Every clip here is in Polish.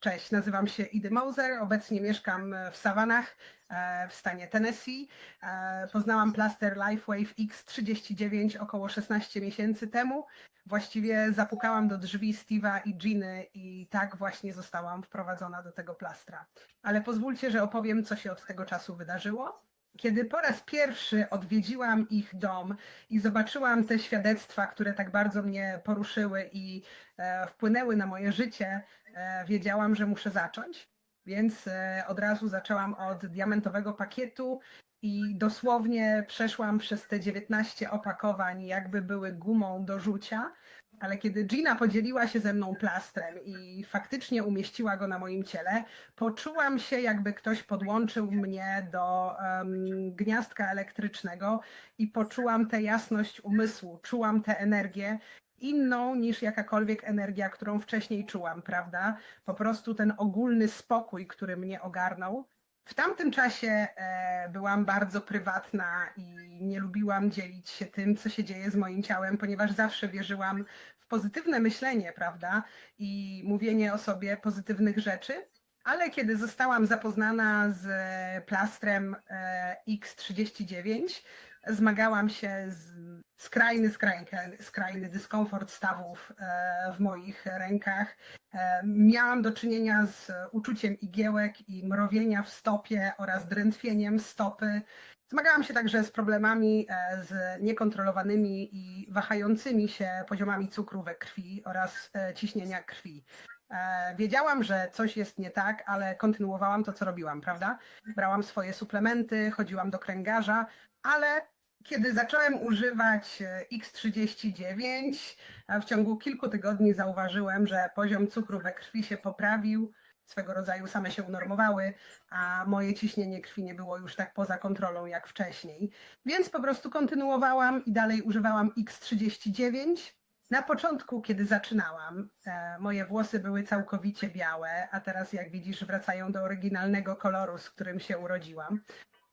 Cześć, nazywam się Idy Moser, obecnie mieszkam w Savanach e, w stanie Tennessee. E, Poznałam plaster LifeWave X39 około 16 miesięcy temu. Właściwie zapukałam do drzwi Steve'a i Giny i tak właśnie zostałam wprowadzona do tego plastra. Ale pozwólcie, że opowiem, co się od tego czasu wydarzyło. Kiedy po raz pierwszy odwiedziłam ich dom i zobaczyłam te świadectwa, które tak bardzo mnie poruszyły i e, wpłynęły na moje życie, e, wiedziałam, że muszę zacząć. Więc e, od razu zaczęłam od diamentowego pakietu i dosłownie przeszłam przez te 19 opakowań, jakby były gumą do rzucia. Ale kiedy Gina podzieliła się ze mną plastrem i faktycznie umieściła go na moim ciele, poczułam się, jakby ktoś podłączył mnie do em, gniazdka elektrycznego i poczułam tę jasność umysłu, czułam tę energię inną niż jakakolwiek energia, którą wcześniej czułam, prawda? Po prostu ten ogólny spokój, który mnie ogarnął. W tamtym czasie e, byłam bardzo prywatna i nie lubiłam dzielić się tym, co się dzieje z moim ciałem, ponieważ zawsze wierzyłam w pozytywne myślenie, prawda? I mówienie o sobie pozytywnych rzeczy. Ale kiedy zostałam zapoznana z plastrem e, X39, zmagałam się z skrajny, skrajny, skrajny dyskomfort stawów e, w moich rękach. E, Miałam do czynienia z uczuciem igiełek i mrowienia w stopie oraz drętwieniem stopy. Zmagałam się także z problemami e, z niekontrolowanymi i wahającymi się poziomami cukru we krwi oraz ciśnienia krwi. Wiedziałam, że coś jest nie tak, ale kontynuowałam to, co robiłam, prawda? Brałam swoje suplementy, chodziłam do kręgarza, ale kiedy zacząłem używać e, X39, a w ciągu kilku tygodni zauważyłem, że poziom cukru we krwi się poprawił, swego rodzaju same się unormowały, a moje ciśnienie krwi nie było już tak poza kontrolą jak wcześniej. Więc po prostu kontynuowałam i dalej używałam X39. Na początku, kiedy zaczynałam, e, moje włosy były całkowicie białe, a teraz, jak widzisz, wracają do oryginalnego koloru, z którym się urodziłam.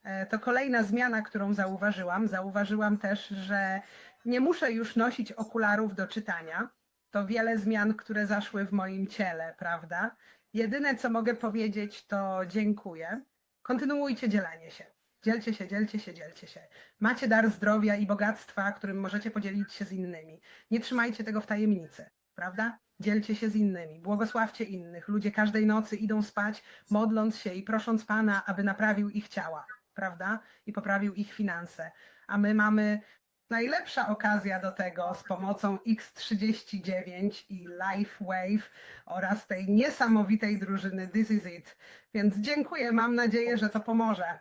E, To kolejna zmiana, którą zauważyłam. Zauważyłam też, że nie muszę już nosić okularów do czytania. To wiele zmian, które zaszły w moim ciele, prawda? Jedyne, co mogę powiedzieć, to dziękuję. Kontynuujcie dzielenie się. Dzielcie się, dzielcie się, dzielcie się. Macie dar zdrowia i bogactwa, którym możecie podzielić się z innymi. Nie trzymajcie tego w tajemnicy, prawda? Dzielcie się z innymi, błogosławcie innych. Ludzie każdej nocy idą spać, modląc się i prosząc Pana, aby naprawił ich ciała, prawda? I poprawił ich finanse. A my mamy najlepsza okazja do tego z pomocą X39 i LifeWave oraz tej niesamowitej drużyny This Is It. Więc dziękuję, mam nadzieję, że to pomoże.